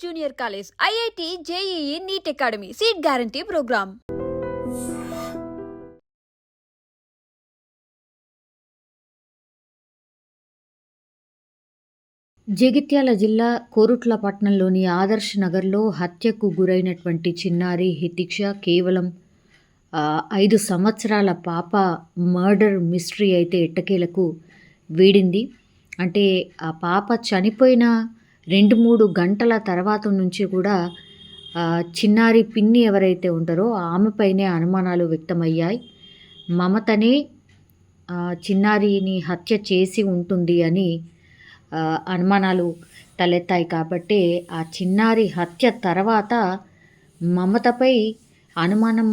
Junior college IIT JEE NEET academy. Seat guarantee program. Jagtial జిల్లా కోరుట్ల పట్టణంలోని ఆదర్శ్ నగర్లో హత్యకు గురైనటువంటి చిన్నారి హితిక్ష కేవలం ఐదు సంవత్సరాల పాప మర్డర్ మిస్టరీ అయితే ఎట్టకేలకు వీడింది. అంటే ఆ పాప చనిపోయిన రెండు మూడు గంటల తర్వాత నుంచి కూడా చిన్నారి పిన్ని ఎవరైతే ఉంటారో ఆమెపైనే అనుమానాలు వ్యక్తమయ్యాయి. మమతనే చిన్నారిని హత్య చేసి ఉంటుంది అని అనుమానాలు తలెత్తాయి. కాబట్టి ఆ చిన్నారి హత్య తర్వాత మమతపై అనుమానం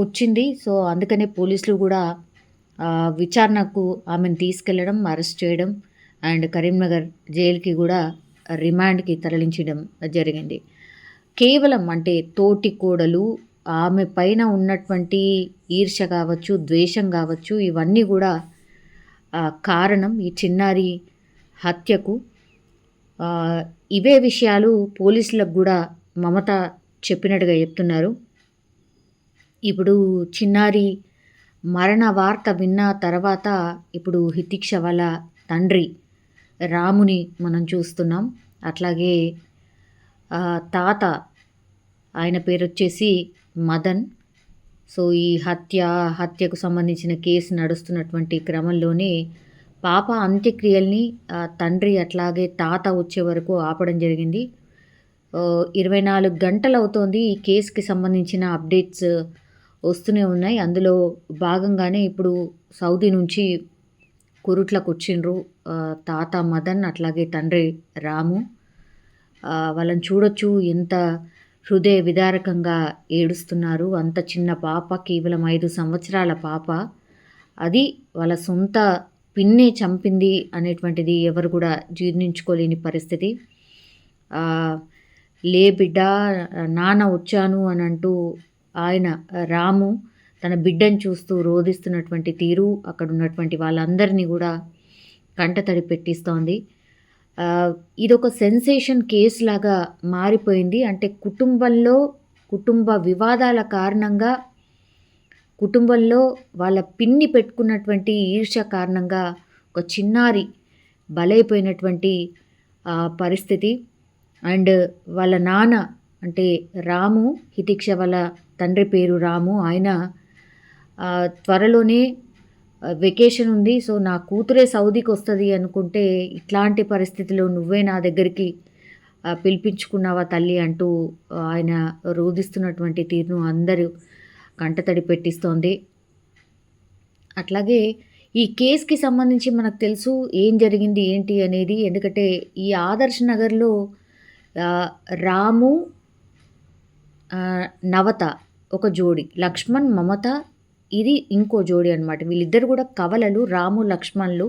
వచ్చింది. సో అందుకనే పోలీసులు కూడా విచారణకు ఆమెను తీసుకెళ్ళడం అరెస్ట్ చేయడం అండ్ కరీంనగర్ జైలుకి కూడా రిమాండ్కి తరలించడం జరిగింది. కేవలం అంటే తోటి కోడలు ఆమె పైన ఉన్నటువంటి ఈర్ష కావచ్చు ద్వేషం కావచ్చు ఇవన్నీ కూడా కారణం ఈ చిన్నారి హత్యకు. ఇవే విషయాలు పోలీసులకు కూడా మమత చెప్పినట్టుగా చెప్తున్నారు. ఇప్పుడు చిన్నారి మరణ వార్త విన్న తర్వాత ఇప్పుడు హితిక్ష వాళ్ళ తండ్రి రాముని మనం చూస్తున్నాం. అట్లాగే తాత ఆయన పేరు వచ్చేసి మదన్. సో ఈ హత్య హత్యకు సంబంధించిన కేసు నడుస్తున్నటువంటి క్రమంలోనే పాప అంత్యక్రియల్ని తండ్రి అట్లాగే తాత వచ్చే వరకు ఆపడం జరిగింది. ఇరవై నాలుగు గంటలు అవుతోంది ఈ కేసుకి సంబంధించిన అప్డేట్స్ వస్తూనే ఉన్నాయి. అందులో భాగంగానే ఇప్పుడు సౌదీ నుంచి కురుట్లకు వచ్చిండ్రు తాత మదన్ అట్లాగే తండ్రి రాము. వాళ్ళని చూడొచ్చు ఎంత హృదయ విదారకంగా ఏడుస్తున్నారు. అంత చిన్న పాప కేవలం ఐదు సంవత్సరాల పాప. అది వాళ్ళ సొంత పిన్నే చంపింది అనేటువంటిది ఎవరు కూడా జీర్ణించుకోలేని పరిస్థితి. లే బిడ్డ నాన్న వచ్చాను అని అంటూ ఆయన రాము తన బిడ్డను చూస్తూ రోధిస్తున్నటువంటి తీరు అక్కడ ఉన్నటువంటి వాళ్ళందరినీ కూడా కంట తడి పెట్టిస్తోంది ఇది ఇదొక సెన్సేషన్ కేసు లాగా మారిపోయింది. అంటే కుటుంబంలో కుటుంబ వివాదాల కారణంగా కుటుంబంలో వాళ్ళ పిన్ని పెట్టుకున్నటువంటి ఈర్ష్య కారణంగా ఒక చిన్నారి బలైపోయినటువంటి పరిస్థితి. అండ్ వాళ్ళ నాన్న అంటే రాము హితిక్ష వాళ్ళ తండ్రి పేరు రాము. ఆయన త్వరలోనే వెకేషన్ ఉంది. సో నా కూతురే సౌదీకి వస్తుంది అనుకుంటే ఇట్లాంటి పరిస్థితిలో నువ్వే నా దగ్గరికి పిలిపించుకున్నావా తల్లి అంటూ ఆయన రోధిస్తున్నటువంటి తీరును అందరూ కంటతడి పెట్టిస్తోంది. అట్లాగే ఈ కేసుకి సంబంధించి మనకు తెలుసు ఏం జరిగింది ఏంటి అనేది. ఎందుకంటే ఈ ఆదర్శ్ నగర్లో రాము నవత ఒక జోడి లక్ష్మణ్ మమత ఇది ఇంకో జోడి అనమాట వీళ్ళిద్దరు కూడా కవలలు రాము లక్ష్మణ్లు.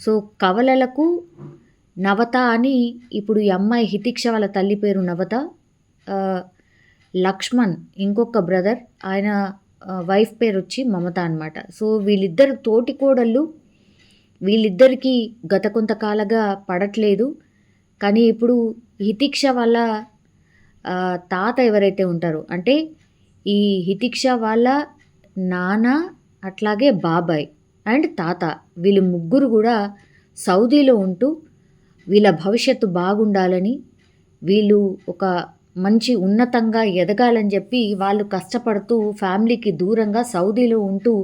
సో కవలలకు నవత అని ఇప్పుడు ఈ అమ్మాయి హితిక్ష వాళ్ళ తల్లి పేరు నవత. లక్ష్మణ్ ఇంకొక బ్రదర్ ఆయన వైఫ్ పేరు వచ్చి మమత అనమాట సో వీళ్ళిద్దరు తోటి కోడళ్ళు. వీళ్ళిద్దరికీ గత కొంతకాలంగా పడట్లేదు. కానీ ఇప్పుడు హితిక్ష వాళ్ళ తాత ఎవరైతే ఉంటారో అంటే ఈ హితిక్ష వాళ్ళ నాన్న అట్లాగే బాబాయ్ అండ్ తాత వీళ్ళు ముగ్గురు కూడా సౌదీలో ఉంటూ వీళ్ళ భవిష్యత్తు బాగుండాలని వీళ్ళు ఒక మంచి ఉన్నతంగా ఎదగాలని చెప్పి వాళ్ళు కష్టపడుతూ ఫ్యామిలీకి దూరంగా సౌదీలో ఉంటూ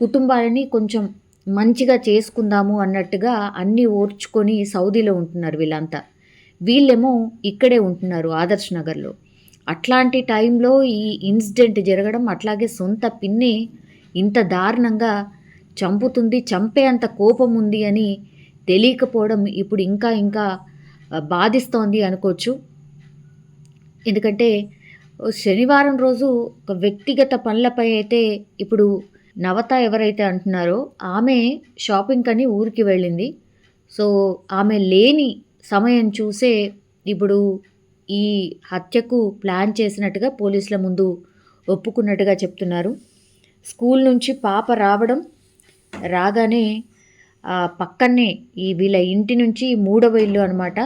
కుటుంబాలని కొంచెం మంచిగా చేసుకుందాము అన్నట్టుగా అన్నీ ఓర్చుకొని సౌదీలో ఉంటున్నారు వీళ్ళంతా. వీళ్ళేమో ఇక్కడే ఉంటున్నారు ఆదర్శ్ నగర్లో. అట్లాంటి టైంలో ఈ ఇన్సిడెంట్ జరగడం అట్లాగే సొంత పిన్ని ఇంత దారుణంగా చంపుతుంది చంపే అంత కోపం ఉంది అని తెలియకపోవడం ఇప్పుడు ఇంకా ఇంకా బాధిస్తోంది అనుకోవచ్చు. ఎందుకంటే శనివారం రోజు ఒక వ్యక్తిగత పనులపై అయితే ఇప్పుడు నవత ఎవరైతే అంటున్నారో ఆమె షాపింగ్ అని ఊరికి వెళ్ళింది. సో ఆమె లేని సమయం చూసే ఇప్పుడు ఈ హత్యకు ప్లాన్ చేసినట్టుగా పోలీసుల ముందు ఒప్పుకున్నట్టుగా చెప్తున్నారు. స్కూల్ నుంచి పాప రావడం రాగానే ఆ, పక్కనే ఈ వీళ్ళ ఇంటి నుంచి మూడవ ఇల్లు అనమాట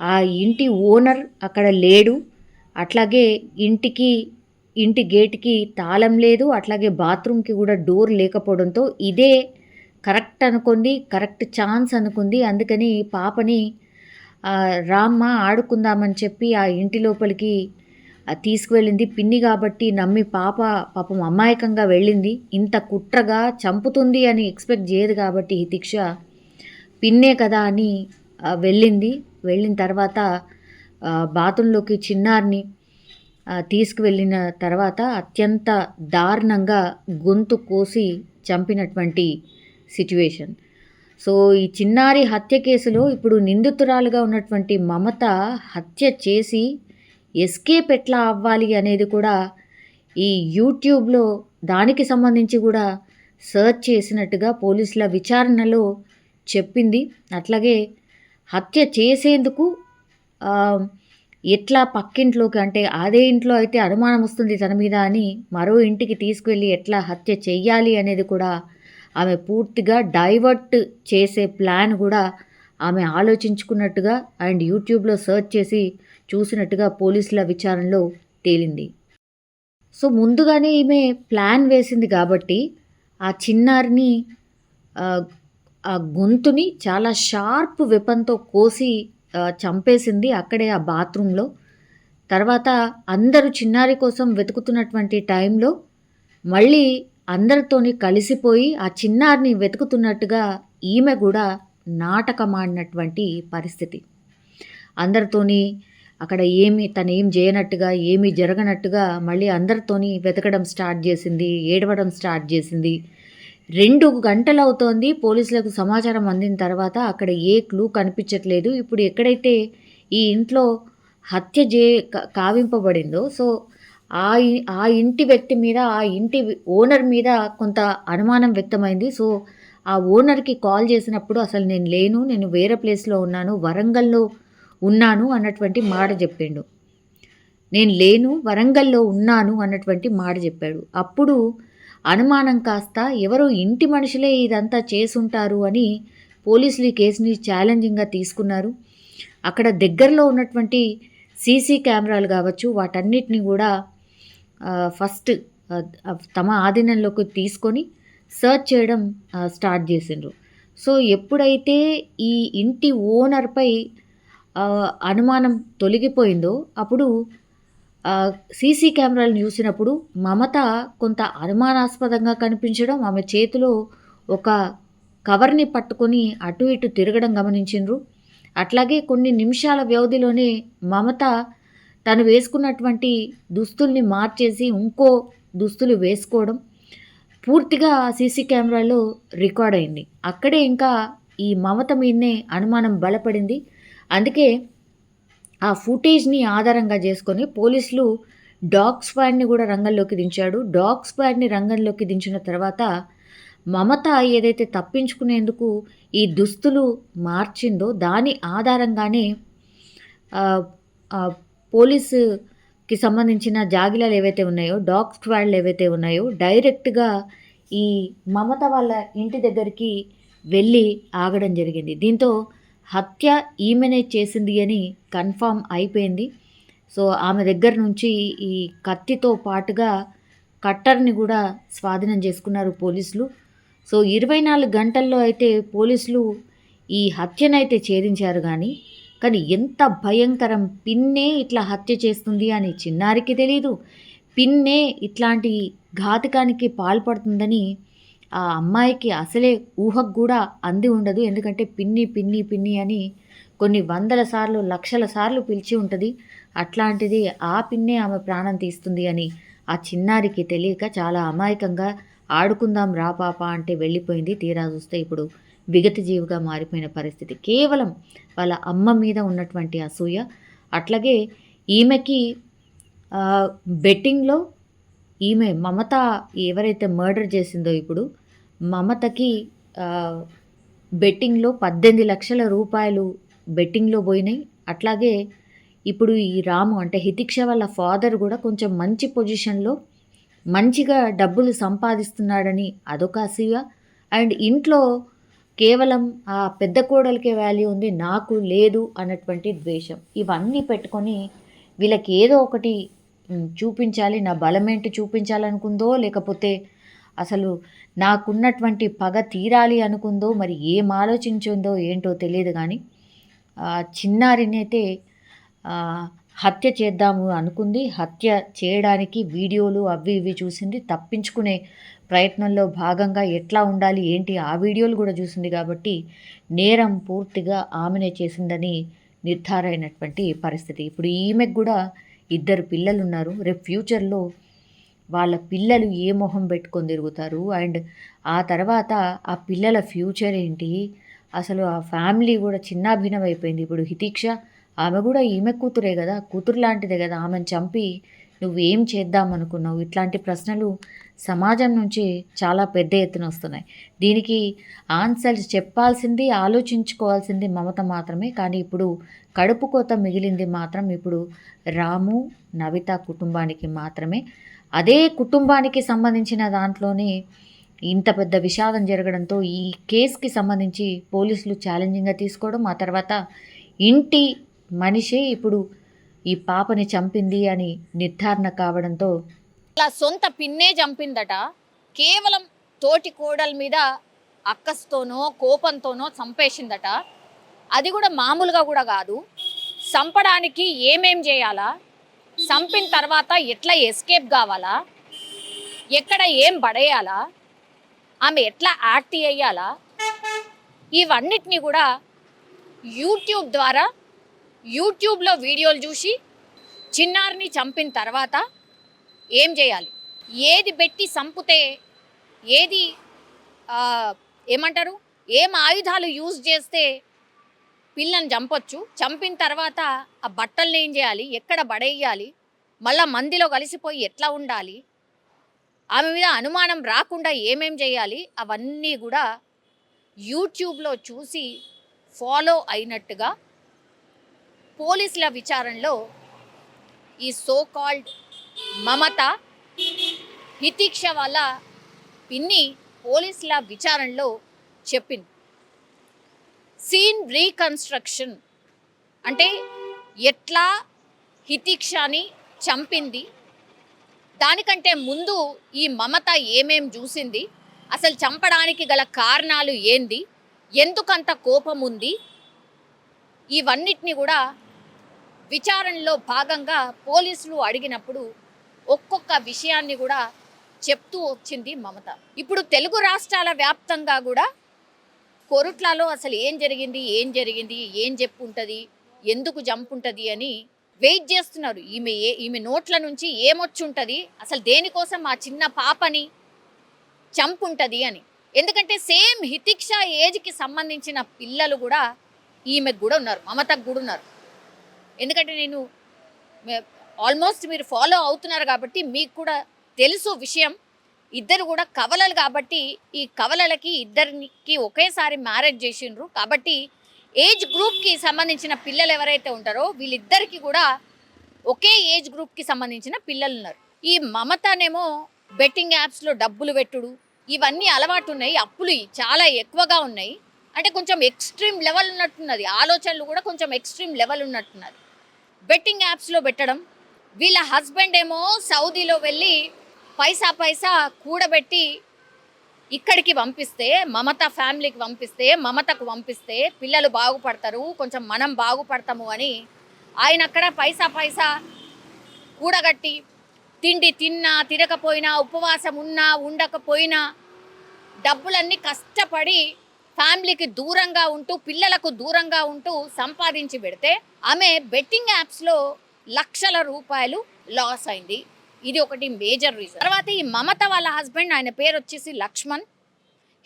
ఆ ఇంటి ఓనర్ అక్కడ లేడు. అట్లాగే ఇంటికి ఇంటి గేట్కి తాళం లేదు. అట్లాగే బాత్రూమ్కి కూడా డోర్ లేకపోవడంతో ఇదే కరెక్ట్ అనుకుంది కరెక్ట్ ఛాన్స్ అనుకుంది. అందుకని పాపని రామ్మ ఆడుకుందామని చెప్పి ఆ ఇంటి లోపలికి తీసుకువెళ్ళింది. పిన్ని కాబట్టి నమ్మి పాప పాపం అమాయకంగా వెళ్ళింది. ఇంత కుట్రగా చంపుతుంది అని ఎక్స్పెక్ట్ చేయదు కాబట్టి హితిక్ష పిన్నే కదా అని వెళ్ళింది. వెళ్ళిన తర్వాత బాత్రూంలోకి చిన్నారిని తీసుకువెళ్ళిన తర్వాత అత్యంత దారుణంగా గొంతు కోసి చంపినటువంటి సిచ్యువేషన్. సో ఈ చిన్నారి హత్య కేసులో ఇప్పుడు నిందితురాలుగా ఉన్నటువంటి మమత హత్య చేసి ఎస్కేప్ ఎట్లా అవ్వాలి అనేది కూడా ఈ యూట్యూబ్లో దానికి సంబంధించి కూడా సర్చ్ చేసినట్టుగా పోలీసుల విచారణలో చెప్పింది. అట్లాగే హత్య చేసేందుకు ఎట్లా పక్కింట్లోకి అంటే అదే ఇంట్లో అయితే అనుమానం వస్తుంది తన మీద అని మరో ఇంటికి తీసుకువెళ్ళి ఎట్లా హత్య చెయ్యాలి అనేది కూడా ఆమె పూర్తిగా డైవర్ట్ చేసే ప్లాన్ కూడా ఆమె ఆలోచించుకున్నట్టుగా అండ్ యూట్యూబ్లో సెర్చ్ చేసి చూసినట్టుగా పోలీసుల విచారణలో తేలింది. సో ముందుగానే ఈమె ప్లాన్ వేసింది కాబట్టి ఆ చిన్నారిని ఆ, గొంతుని చాలా షార్ప్ వెపన్తో కోసి చంపేసింది అక్కడే ఆ బాత్రూంలో. తర్వాత అందరూ చిన్నారి కోసం వెతుకుతున్నటువంటి టైంలో మళ్ళీ అందరితోని కలిసిపోయి ఆ చిన్నారిని వెతుకుతున్నట్టుగా ఈమె కూడా నాటకమాడినటువంటి పరిస్థితి. అందరితోని అక్కడ ఏమి తను ఏం చేయనట్టుగా ఏమీ జరగనట్టుగా మళ్ళీ అందరితోని వెతకడం స్టార్ట్ చేసింది ఏడవడం స్టార్ట్ చేసింది. రెండు గంటలు అవుతోంది పోలీసులకు సమాచారం అందిన తర్వాత అక్కడ ఏ క్లూ కనిపించట్లేదు. ఇప్పుడు ఎక్కడైతే ఈ ఇంట్లో హత్య చే క- కావింపబడిందో సో ఆ ఆ ఇంటి వ్యక్తి మీద ఆ ఇంటి ఓనర్ మీద కొంత అనుమానం వ్యక్తమైంది. సో ఆ ఓనర్కి కాల్ చేసినప్పుడు అసలు నేను లేను నేను వేరే ప్లేస్లో ఉన్నాను వరంగల్లో ఉన్నాను అన్నటువంటి మాట చెప్పిండు. నేను లేను వరంగల్లో ఉన్నాను అన్నటువంటి మాట చెప్పాడు. అప్పుడు అనుమానం కాస్త ఎవరో ఇంటి మనుషులే ఇదంతా చేసుంటారు అని పోలీసులు ఈ కేసుని ఛాలెంజింగ్గా తీసుకున్నారు. అక్కడ దగ్గరలో ఉన్నటువంటి సీసీ కెమెరాలు కావచ్చు వాటన్నిటిని కూడా ఫస్ట్ తమ ఆధీనంలోకి తీసుకొని సర్చ్ చేయడం స్టార్ట్ చేసిండ్రు. సో ఎప్పుడైతే ఈ ఇంటి ఓనర్పై అనుమానం తొలగిపోయిందో అప్పుడు సీసీ కెమెరాలను చూసినప్పుడు మమత కొంత అనుమానాస్పదంగా కనిపించడం ఆమె చేతిలో ఒక కవర్ని పట్టుకొని అటు ఇటు తిరగడం గమనించిండ్రు. అట్లాగే కొన్ని నిమిషాల వ్యవధిలోనే మమత తను వేసుకున్నటువంటి దుస్తుల్ని మార్చేసి ఇంకో దుస్తులు వేసుకోవడం పూర్తిగా సీసీ కెమెరాలో రికార్డ్ అయింది. అక్కడే ఇంకా ఈ మమత మీదనే అనుమానం బలపడింది. అందుకే ఆ ఫుటేజ్ని ఆధారంగా చేసుకొని పోలీసులు డాగ్ స్క్వాడ్ని కూడా రంగంలోకి దించాడు. డాగ్ స్క్వాడ్ని రంగంలోకి దించిన తర్వాత మమత ఏదైతే తప్పించుకునేందుకు ఈ దుస్తులు మార్చిందో దాని ఆధారంగానే పోలీసుకి సంబంధించిన జాగిలాలు ఏవైతే ఉన్నాయో డాగ్ స్క్వాడ్లు ఏవైతే ఉన్నాయో డైరెక్ట్గా ఈ మమత వాళ్ళ ఇంటి దగ్గరికి వెళ్ళి ఆగడం జరిగింది. దీంతో హత్య ఈమెనే చేసింది అని కన్ఫామ్ అయిపోయింది. సో ఆమె దగ్గర నుంచి ఈ కత్తితో పాటుగా కట్టర్ని కూడా స్వాధీనం చేసుకున్నారు పోలీసులు. సో ఇరవై నాలుగు గంటల్లో అయితే పోలీసులు ఈ హత్యనైతే ఛేదించారు కానీ కానీ ఎంత భయంకరం పిన్నే ఇట్లా హత్య చేస్తుంది అని చిన్నారికి తెలీదు. పిన్నే ఇట్లాంటి ఘాతకానికి పాల్పడుతుందని ఆ అమ్మాయికి అసలే ఊహకు కూడా అంది ఉండదు. ఎందుకంటే పిన్ని పిన్ని పిన్ని అని కొన్ని వందల సార్లు లక్షల సార్లు పిలిచి ఉంటుంది. అట్లాంటిది ఆ పిన్నే ఆమె ప్రాణం తీస్తుంది అని ఆ చిన్నారికి తెలియక చాలా అమాయకంగా ఆడుకుందాం రా పాప అంటే వెళ్ళిపోయింది. తీరా చూస్తే ఇప్పుడు విగత జీవిగా మారిపోయిన పరిస్థితి. కేవలం వాళ్ళ అమ్మ మీద ఉన్నటువంటి అసూయ అట్లాగే ఈమెకి బెట్టింగ్లో ఈమె మమత ఎవరైతే మర్డర్ చేసిందో ఇప్పుడు మమతకి బెట్టింగ్లో పద్దెనిమిది లక్షల రూపాయలు బెట్టింగ్లో పోయినాయి. అట్లాగే ఇప్పుడు ఈ రాము అంటే హితిక్ష వాళ్ళ ఫాదర్ కూడా కొంచెం మంచి పొజిషన్లో మంచిగా డబ్బులు సంపాదిస్తున్నాడని అదొక అసూయ. అండ్ ఇంట్లో కేవలం ఆ పెద్ద కోడలికే వాల్యూ ఉంది నాకు లేదు అన్నటువంటి ద్వేషం. ఇవన్నీ పెట్టుకొని వీళ్ళకి ఏదో ఒకటి చూపించాలి నా బలమేంటి చూపించాలనుకుందో లేకపోతే అసలు నాకున్నటువంటి పగ తీరాలి అనుకుందో మరి ఏం ఆలోచించిందో ఏంటో తెలియదు కానీ చిన్నారినైతే హత్య చేద్దాము అనుకుంది. హత్య చేయడానికి వీడియోలు అవి ఇవి చూసింది. తప్పించుకునే ప్రయత్నంలో భాగంగా ఎట్లా ఉండాలి ఏంటి ఆ వీడియోలు కూడా చూసింది కాబట్టి నేరం పూర్తిగా ఆమెనే చేసిందని నిర్ధారైనటువంటి పరిస్థితి. ఇప్పుడు ఈమెకు కూడా ఇద్దరు పిల్లలు ఉన్నారు రేపు ఫ్యూచర్లో వాళ్ళ పిల్లలు ఏ మొహం పెట్టుకొని తిరుగుతారు? అండ్ ఆ తర్వాత ఆ పిల్లల ఫ్యూచర్ ఏంటి? అసలు ఆ ఫ్యామిలీ కూడా చిన్నాభిన్నం అయిపోయింది. ఇప్పుడు హితీక్ష ఆమె కూడా ఈమె కూతురే కదా కూతురు లాంటిదే కదా. ఆమెను చంపి నువ్వేం చేద్దాం అనుకున్నావు? ఇట్లాంటి ప్రశ్నలు సమాజం నుంచి చాలా పెద్ద ఎత్తున వస్తున్నాయి. దీనికి ఆన్సర్స్ చెప్పాల్సింది ఆలోచించుకోవాల్సింది మమత మాత్రమే. కానీ ఇప్పుడు కడుపు కోత మిగిలింది మాత్రం ఇప్పుడు రాము నవిత కుటుంబానికి మాత్రమే. అదే కుటుంబానికి సంబంధించిన దాంట్లోనే ఇంత పెద్ద విషాదం జరగడంతో ఈ కేసుకి సంబంధించి పోలీసులు ఛాలెంజింగ్గా తీసుకోవడం ఆ తర్వాత ఇంటి మనిషే ఇప్పుడు ఈ పాపని చంపింది అని నిర్ధారణ కావడంతో అలా సొంత పిన్నే చంపిందట. కేవలం తోటి కోడల మీద అక్కస్తోనో కోపంతోనో చంపేసిందట. అది కూడా మామూలుగా కూడా కాదు. చంపడానికి ఏమేం చేయాలా? చంపిన తర్వాత ఎట్లా ఎస్కేప్ కావాలా? ఎక్కడ ఏం పడేయాలా? ఆమె ఎట్లా యాక్ట్ చేయాలా ఇవన్నిటిని కూడా యూట్యూబ్ ద్వారా యూట్యూబ్లో వీడియోలు చూసి చిన్నారిని చంపిన తర్వాత ఏం చేయాలి? ఏది పెట్టి చంపితే ఏది ఏమంటారు? ఏం ఆయుధాలు యూజ్ చేస్తే పిల్లని చంపొచ్చు? చంపిన తర్వాత ఆ బట్టల్ని ఏం చేయాలి? ఎక్కడ పడేయాలి? మళ్ళా మందిలో కలిసిపోయి ఎట్లా ఉండాలి? ఆమె మీద అనుమానం రాకుండా ఏమేం చేయాలి? అవన్నీ కూడా యూట్యూబ్లో చూసి ఫాలో అయినట్టుగా పోలీసుల విచారణలో ఈ సో కాల్డ్ మమత హితీక్ష వాళ్ళ పిన్ని పోలీసుల విచారణలో చెప్పింది. సీన్ రీకన్స్ట్రక్షన్ అంటే ఎట్లా హితీక్షని చంపింది దానికంటే ముందు ఈ మమత ఏమేం చూసింది అసలు చంపడానికి గల కారణాలు ఏంది ఎందుకంత కోపం ఉంది ఇవన్నిటిని కూడా విచారణలో భాగంగా పోలీసులు అడిగినప్పుడు ఒక్కొక్క విషయాన్ని కూడా చెప్తూ వచ్చింది మమత. ఇప్పుడు తెలుగు రాష్ట్రాల వ్యాప్తంగా కూడా కొరుట్లలో అసలు ఏం జరిగింది ఏం జరిగింది ఏం చెప్పు ఉంటుంది ఎందుకు జంపుంటుంది అని వెయిట్ చేస్తున్నారు. ఈమె ఏ ఈమె నోట్ల నుంచి ఏమొచ్చుంటుంది అసలు దేనికోసం ఆ చిన్న పాపని చంపుంటుంది అని. ఎందుకంటే సేమ్ హితిక్ష ఏజ్కి సంబంధించిన పిల్లలు కూడా ఈమెకు కూడా ఉన్నారు మమతకు కూడా ఉన్నారు. ఎందుకంటే నేను ఆల్మోస్ట్ మీరు ఫాలో అవుతున్నారు కాబట్టి మీకు కూడా తెలుసు విషయం. ఇద్దరు కూడా కవలలు కాబట్టి ఈ కవలలకి ఇద్దరికి ఒకేసారి మ్యారేజ్ చేసిండ్రు. కాబట్టి ఏజ్ గ్రూప్కి సంబంధించిన పిల్లలు ఎవరైతే ఉంటారో వీళ్ళిద్దరికి కూడా ఒకే ఏజ్ గ్రూప్కి సంబంధించిన పిల్లలు ఉన్నారు. ఈ మమతనేమో బెట్టింగ్ యాప్స్లో డబ్బులు పెట్టుడు. ఇవన్నీ అలవాటు ఉన్నాయి. అప్పులు చాలా ఎక్కువగా ఉన్నాయి. అంటే కొంచెం ఎక్స్ట్రీమ్ లెవెల్ ఉన్నట్టున్నది. ఆలోచనలు కూడా కొంచెం ఎక్స్ట్రీమ్ లెవెల్ ఉన్నట్టున్నది. బెట్టింగ్ యాప్స్లో పెట్టడం. వీళ్ళ హస్బెండ్ ఏమో సౌదీలో వెళ్ళి పైసా పైసా కూడబెట్టి ఇక్కడికి పంపిస్తే మమత ఫ్యామిలీకి పంపిస్తే మమతకు పంపిస్తే పిల్లలు బాగుపడతారు కొంచెం మనం బాగుపడతాము అని ఆయన అక్కడ పైసా పైసా కూడగట్టి తిండి తిన్నా తినకపోయినా ఉపవాసం ఉన్నా ఉండకపోయినా డబ్బులన్నీ కష్టపడి ఫ్యామిలీకి దూరంగా ఉంటూ పిల్లలకు దూరంగా ఉంటూ సంపాదించి పెడితే ఆమె బెట్టింగ్ యాప్స్లో లక్షల రూపాయలు లాస్ అయింది. ఇది ఒకటి మేజర్ రీజన్. తర్వాత ఈ మమత వాళ్ళ హస్బెండ్ ఆయన పేరు వచ్చేసి లక్ష్మణ్.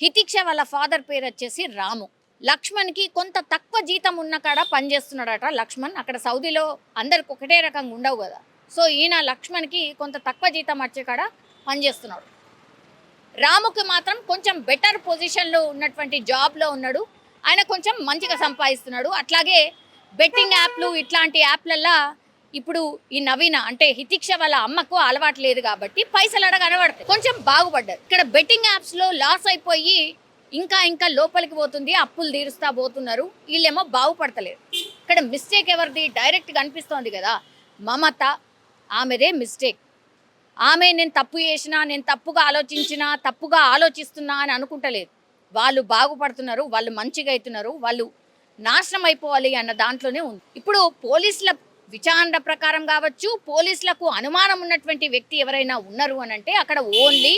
హితిక్ష వాళ్ళ ఫాదర్ పేరు వచ్చేసి రాము. లక్ష్మణ్కి కొంత తక్కువ జీతం ఉన్న కాడ పనిచేస్తున్నాడట లక్ష్మణ్. అక్కడ సౌదీలో అందరికి ఒకటే రకంగా ఉండవు కదా. సో ఈయన లక్ష్మణ్కి కొంత తక్కువ జీతం వచ్చే కాడ పనిచేస్తున్నాడు రాముకి మాత్రం కొంచెం బెటర్ పొజిషన్లో ఉన్నటువంటి జాబ్లో ఉన్నాడు. ఆయన కొంచెం మంచిగా సంపాదిస్తున్నాడు. అట్లాగే బెట్టింగ్ యాప్లు ఇట్లాంటి యాప్లల్లా ఇప్పుడు ఈ నవీన అంటే హితిక్ష వాళ్ళ అమ్మకు అలవాటు లేదు కాబట్టి పైసలు అడగ అనబడతాయి. కొంచెం బాగుపడ్డారు. ఇక్కడ బెట్టింగ్ యాప్స్లో లాస్ అయిపోయి ఇంకా ఇంకా లోపలికి పోతుంది. అప్పులు తీరుస్తా పోతున్నారు. వీళ్ళేమో బాగుపడతలేరు. ఇక్కడ మిస్టేక్ ఎవరిది? డైరెక్ట్గా అనిపిస్తోంది కదా. మమత ఆమెదే మిస్టేక్ ఆమె నేను తప్పు చేసినా నేను తప్పుగా ఆలోచించినా తప్పుగా ఆలోచిస్తున్నా అని అనుకుంటలేదు. వాళ్ళు బాగుపడుతున్నారు వాళ్ళు మంచిగా అవుతున్నారు వాళ్ళు నాశనం అయిపోవాలి అన్న దాంట్లోనే ఉంది. ఇప్పుడు పోలీసుల విచారణ ప్రకారం కావచ్చు పోలీసులకు అనుమానం ఉన్నటువంటి వ్యక్తి ఎవరైనా ఉన్నారు అని అంటే అక్కడ ఓన్లీ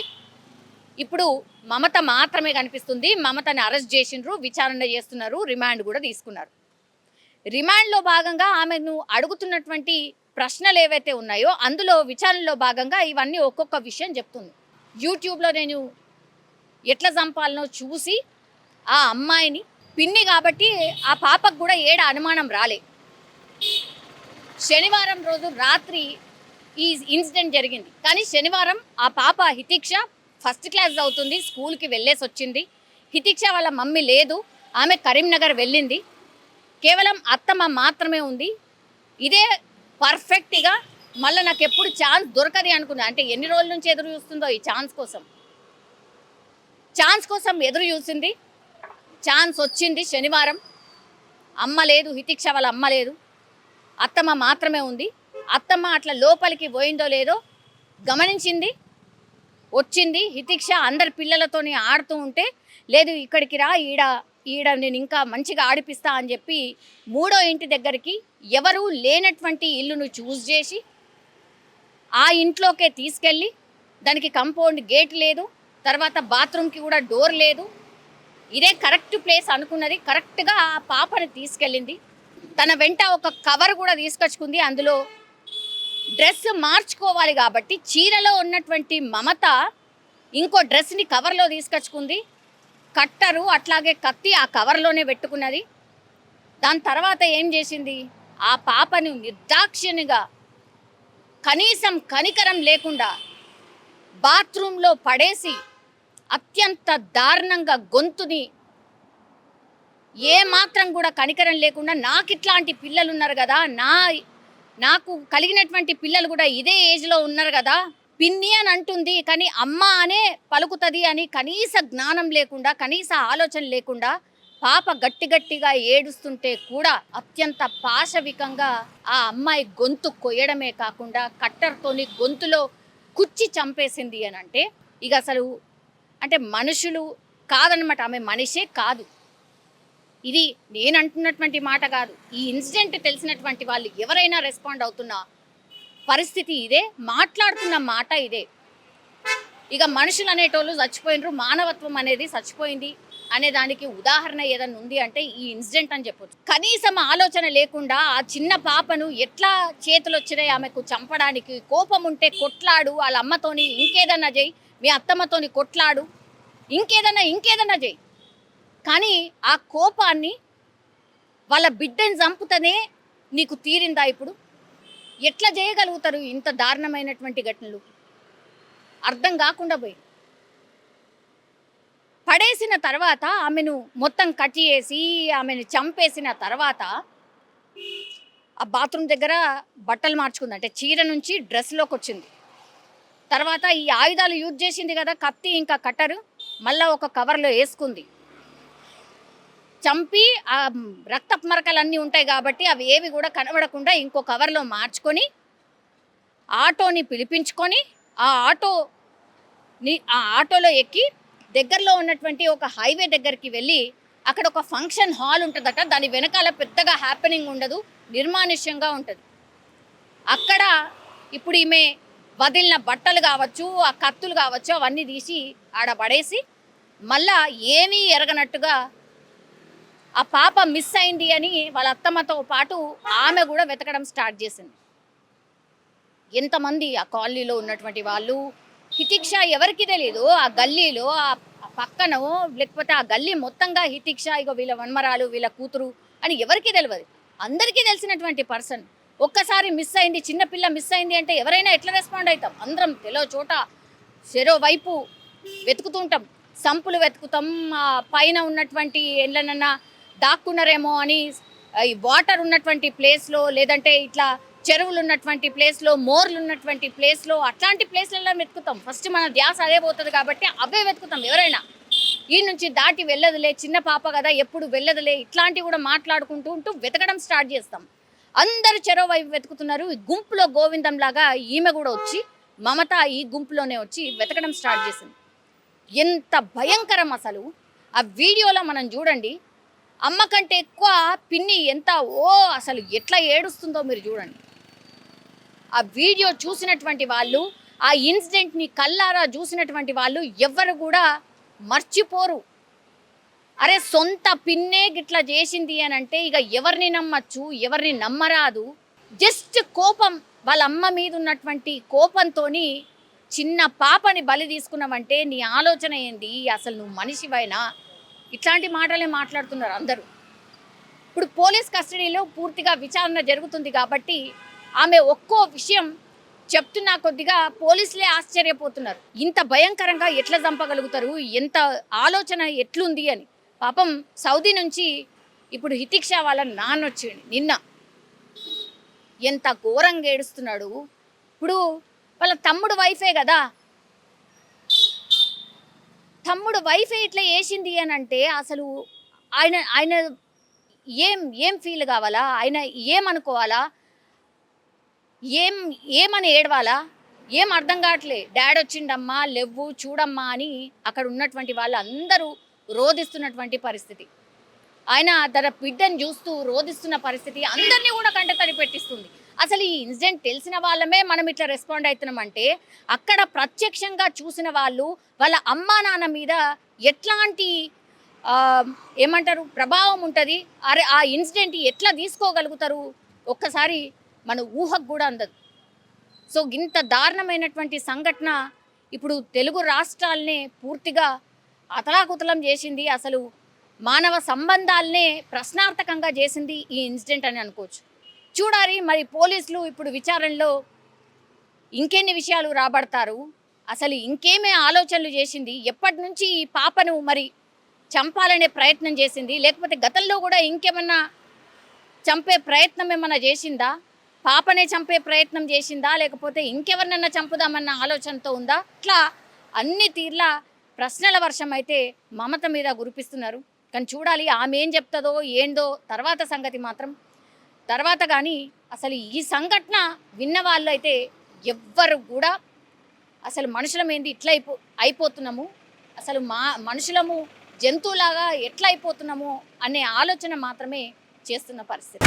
ఇప్పుడు మమత మాత్రమే కనిపిస్తుంది. మమతని అరెస్ట్ చేసిండ్రు విచారణ చేస్తున్నారు రిమాండ్ కూడా తీసుకున్నారు. రిమాండ్లో భాగంగా ఆమెను అడుగుతున్నటువంటి ప్రశ్నలు ఏవైతే ఉన్నాయో అందులో విచారణలో భాగంగా ఇవన్నీ ఒక్కొక్క విషయం చెప్తుంది. యూట్యూబ్లో నేను ఎట్లా చంపాలనో చూసి ఆ అమ్మాయిని పిన్ని కాబట్టి ఆ పాపకు కూడా ఏడ అనుమానం రాలే. శనివారం రోజు రాత్రి ఈ ఇన్సిడెంట్ జరిగింది. కానీ శనివారం ఆ పాప హితిక్ష ఫస్ట్ క్లాస్ అవుతుంది స్కూల్కి వెళ్ళేసి వచ్చింది. హితిక్ష వాళ్ళ మమ్మీ లేదు ఆమె కరీంనగర్ వెళ్ళింది. కేవలం అత్తమ్మ మాత్రమే ఉంది. ఇదే పర్ఫెక్ట్గా మళ్ళీ నాకు ఎప్పుడు ఛాన్స్ దొరకది అనుకున్నా. అంటే ఎన్ని రోజుల నుంచి ఎదురు చూస్తుందో ఈ ఛాన్స్ కోసం. ఛాన్స్ కోసం ఎదురు చూసింది. ఛాన్స్ వచ్చింది శనివారం. అమ్మ లేదు హితిక్ష వాళ్ళ అమ్మ లేదు. అత్తమ్మ మాత్రమే ఉంది. అత్తమ్మ అట్లా లోపలికి పోయిందో లేదో గమనించింది. వచ్చింది. హితిక్ష అందరి పిల్లలతోని ఆడుతూ ఉంటే లేదు ఇక్కడికి రా ఈడ ఈడ నేను ఇంకా మంచిగా ఆడిపిస్తా అని చెప్పి మూడో ఇంటి దగ్గరికి ఎవరు లేనటువంటి ఇల్లును చూస్ చేసి ఆ ఇంట్లోకే తీసుకెళ్ళి దానికి కంపౌండ్ గేట్ లేదు తర్వాత బాత్రూమ్కి కూడా డోర్ లేదు. ఇదే కరెక్ట్ ప్లేస్ అనుకున్నది. కరెక్ట్గా ఆ పాపని తీసుకెళ్ళింది. తన వెంట ఒక కవర్ కూడా తీసుకొచ్చుకుంది. అందులో డ్రెస్ మార్చుకోవాలి కాబట్టి చీరలో ఉన్నటువంటి మమత ఇంకో డ్రెస్ని కవర్లో తీసుకొచ్చుకుంది. కట్టరు అట్లాగే కత్తి ఆ కవర్లోనే పెట్టుకున్నది. దాని తర్వాత ఏం చేసింది? ఆ పాపను నిర్దాక్షిణ్యంగా కనీసం కనికరం లేకుండా బాత్రూంలో పడేసి అత్యంత దారుణంగా గొంతుని ఏ మాత్రం కూడా కనికరం లేకుండా నాకు ఇట్లాంటి పిల్లలు ఉన్నారు కదా నా నాకు కలిగినటువంటి పిల్లలు కూడా ఇదే ఏజ్లో ఉన్నారు కదా పిన్ని అని అంటుంది కానీ అమ్మ అనే పలుకుతుంది అని కనీస జ్ఞానం లేకుండా కనీస ఆలోచన లేకుండా పాప గట్టి గట్టిగా ఏడుస్తుంటే కూడా అత్యంత పాశవికంగా ఆ అమ్మాయి గొంతు కొయ్యడమే కాకుండా కట్టర్తోని గొంతులో కుచ్చి చంపేసింది అని అంటే ఇక అసలు అంటే మనుషులు కాదనమాట ఆమె మనిషే కాదు. ఇది నేను అంటున్నటువంటి మాట కాదు. ఈ ఇన్సిడెంట్ తెలిసినటువంటి వాళ్ళు ఎవరైనా రెస్పాండ్ అవుతున్న పరిస్థితి ఇదే మాట్లాడుతున్న మాట ఇదే. ఇక మనుషులు అనేటోళ్ళు చచ్చిపోయినరు మానవత్వం అనేది చచ్చిపోయింది. అనే దానికి ఉదాహరణ ఏదైనా ఉంది అంటే ఈ ఇన్సిడెంట్ అని చెప్పొచ్చు. కనీసం ఆలోచన లేకుండా ఆ చిన్న పాపను ఎట్లా చేతులు వచ్చినాయి ఆమెకు చంపడానికి? కోపం ఉంటే కొట్లాడు వాళ్ళ అమ్మతోని ఇంకేదన్నా చేయి మీ అత్తమ్మతోని కొట్లాడు ఇంకేదన్నా ఇంకేదన్నా చేయి. కానీ ఆ కోపాన్ని వాళ్ళ బిడ్డని చంపుతనే నీకు తీరిందా ఇప్పుడు? ఎట్లా చేయగలుగుతారు ఇంత దారుణమైనటువంటి ఘటనలు? అర్థం కాకుండా పోయి. పడేసిన తర్వాత ఆమెను మొత్తం కట్ చేసి ఆమెను చంపేసిన తర్వాత ఆ బాత్రూమ్ దగ్గర బట్టలు మార్చుకుంది. అంటే చీర నుంచి డ్రెస్లోకి వచ్చింది. తర్వాత ఈ ఆయుధాలు యూజ్ చేసింది కదా కత్తి ఇంకా కట్టరు. మళ్ళీ ఒక కవర్లో వేసుకుంది. చంపి ఆ రక్తపు మరకలన్నీ ఉంటాయి కాబట్టి అవి ఏవి కూడా కనబడకుండా ఇంకో కవర్లో మార్చుకొని ఆటోని పిలిపించుకొని ఆ ఆటోని ఆ ఆటోలో ఎక్కి దగ్గరలో ఉన్నటువంటి ఒక హైవే దగ్గరికి వెళ్ళి అక్కడ ఒక ఫంక్షన్ హాల్ ఉంటుందట. దాని వెనకాల పెద్దగా హ్యాపెనింగ్ ఉండదు. నిర్మానుష్యంగా ఉంటుంది. అక్కడ ఇప్పుడు ఈమె వదిలిన బట్టలు కావచ్చు ఆ కత్తులు కావచ్చు అవన్నీ తీసి ఆడ పడేసి మళ్ళా ఏమీ ఎరగనట్టుగా ఆ పాప మిస్ అయింది అని వాళ్ళ అత్తమ్మతో పాటు ఆమె కూడా వెతకడం స్టార్ట్ చేసింది. ఎంతమంది ఆ కాలనీలో ఉన్నటువంటి వాళ్ళు హితిక్ష ఎవరికి తెలియదు ఆ గల్లీలో ఆ పక్కన లేకపోతే ఆ గల్లీ మొత్తంగా హితిక్ష ఇగో వీళ్ళ వన్మరాలు వీళ్ళ కూతురు అని ఎవరికి తెలియదు అందరికీ తెలిసినటువంటి పర్సన్. ఒక్కసారి మిస్ అయింది చిన్నపిల్ల మిస్ అయింది అంటే ఎవరైనా ఎట్లా రెస్పాండ్ అవుతాం అందరం తెలో చోట చెరో వైపు వెతుకుతుంటాం. సంపులు వెతుకుతాం ఆ పైన ఉన్నటువంటి ఎండ్లనన్నా దాక్కున్నారేమో అని ఈ వాటర్ ఉన్నటువంటి ప్లేస్లో లేదంటే ఇట్లా చెరువులు ఉన్నటువంటి ప్లేస్లో మోర్లు ఉన్నటువంటి ప్లేస్లో అట్లాంటి ప్లేస్లలో వెతుకుతాం. ఫస్ట్ మన ధ్యాస అదే పోతుంది కాబట్టి అవే వెతుకుతాం ఎవరైనా. ఈ నుంచి దాటి వెళ్ళదులే చిన్న పాప కదా ఎప్పుడు వెళ్ళదులే ఇట్లాంటివి కూడా మాట్లాడుకుంటూ ఉంటూ వెతకడం స్టార్ట్ చేస్తాం. అందరు చెరో వైపు వెతుకుతున్నారు ఈ గుంపులో గోవిందం లాగా ఈమె కూడా వచ్చి మమత ఈ గుంపులోనే వచ్చి వెతకడం స్టార్ట్ చేసింది. ఎంత భయంకరం అసలు. ఆ వీడియోలో మనం చూడండి అమ్మ కంటే ఎక్కువ పిన్ని ఎంత ఓ అసలు ఎట్లా ఏడుస్తుందో మీరు చూడండి. ఆ వీడియో చూసినటువంటి వాళ్ళు ఆ ఇన్సిడెంట్ని కల్లారా చూసినటువంటి వాళ్ళు ఎవ్వరు కూడా మర్చిపోరు. అరే సొంత పిన్నే గిట్లా చేసింది అని అంటే ఇక ఎవరిని నమ్మచ్చు ఎవరిని నమ్మరాదు. జస్ట్ కోపం వాళ్ళ అమ్మ మీద ఉన్నటువంటి కోపంతోని చిన్న పాపని బలి తీసుకున్నావంటే నీ ఆలోచన ఏంది? అసలు నువ్వు మనిషివైనా? ఇట్లాంటి మాటలే మాట్లాడుతున్నారు అందరూ. ఇప్పుడు పోలీస్ కస్టడీలో పూర్తిగా విచారణ జరుగుతుంది కాబట్టి ఆమె ఒక్కో విషయం చెప్తున్నా కొద్దిగా పోలీసులే ఆశ్చర్యపోతున్నారు. ఇంత భయంకరంగా ఎట్లా చంపగలుగుతారు? ఎంత ఆలోచన ఎట్లుంది అని. పాపం సౌదీ నుంచి ఇప్పుడు హితిక్ష వాళ్ళ నాన్న వచ్చిండు నిన్న. ఎంత ఘోరంగా ఏడుస్తున్నాడు. ఇప్పుడు వాళ్ళ తమ్ముడు వైఫే కదా. తమ్ముడు వైఫే ఇట్లా వేసింది అని అంటే అసలు ఆయన ఆయన ఏం ఏం ఫీల్ కావాలా? ఆయన ఏమనుకోవాలా? ఏం ఏమని ఏడవాలా? ఏం అర్థం కావట్లే. డాడ్ వచ్చిండమ్మా లెవ్వు చూడమ్మా అని అక్కడ ఉన్నటువంటి వాళ్ళందరూ రోధిస్తున్నటువంటి పరిస్థితి. ఆయన తన బిడ్డను చూస్తూ రోధిస్తున్న పరిస్థితి అందరినీ కూడా కంటతడి పెట్టిస్తుంది. అసలు ఈ ఇన్సిడెంట్ తెలిసిన వాళ్ళమే మనం ఇట్లా రెస్పాండ్ అవుతున్నామంటే అక్కడ ప్రత్యక్షంగా చూసిన వాళ్ళు వాళ్ళ అమ్మా నాన్న మీద ఎట్లాంటి ఏమంటారు ప్రభావం ఉంటుంది? అరే ఆ ఇన్సిడెంట్ ఎట్లా తీసుకోగలుగుతారు? ఒక్కసారి మన ఊహకు కూడా అందదు. సో ఇంత దారుణమైనటువంటి సంఘటన ఇప్పుడు తెలుగు రాష్ట్రాలనే పూర్తిగా అతలాకుతలం చేసింది అసలు మానవ సంబంధాలనే ప్రశ్నార్థకంగా చేసింది ఈ ఇన్సిడెంట్ అని అనుకోవచ్చు. చూడాలి మరి పోలీసులు ఇప్పుడు విచారణలో ఇంకెన్ని విషయాలు రాబడతారు? అసలు ఇంకేమే ఆలోచనలు చేసింది? ఎప్పటి నుంచి ఈ పాపను మరి చంపాలనే ప్రయత్నం చేసింది? లేకపోతే గతంలో కూడా ఇంకేమన్నా చంపే ప్రయత్నం ఏమన్నా చేసిందా? పాపనే చంపే ప్రయత్నం చేసిందా? లేకపోతే ఇంకెవరినన్నా చంపుదామన్న ఆలోచనతో ఉందా? ఇట్లా అన్ని తీర్లా ప్రశ్నల వర్షం అయితే మమత మీద గురిపిస్తున్నారు కానీ చూడాలి ఆమె ఏం చెప్తుందో ఏందో తర్వాత సంగతి మాత్రం. తర్వాత కానీ అసలు ఈ సంఘటన విన్న వాళ్ళు అయితే ఎవ్వరు కూడా అసలు మనుషులమేంది ఇట్లా అయిపో అయిపోతున్నాము. అసలు మా మనుషులము జంతువులాగా ఎట్లా అయిపోతున్నాము అనే ఆలోచన మాత్రమే చేస్తున్న పరిస్థితి.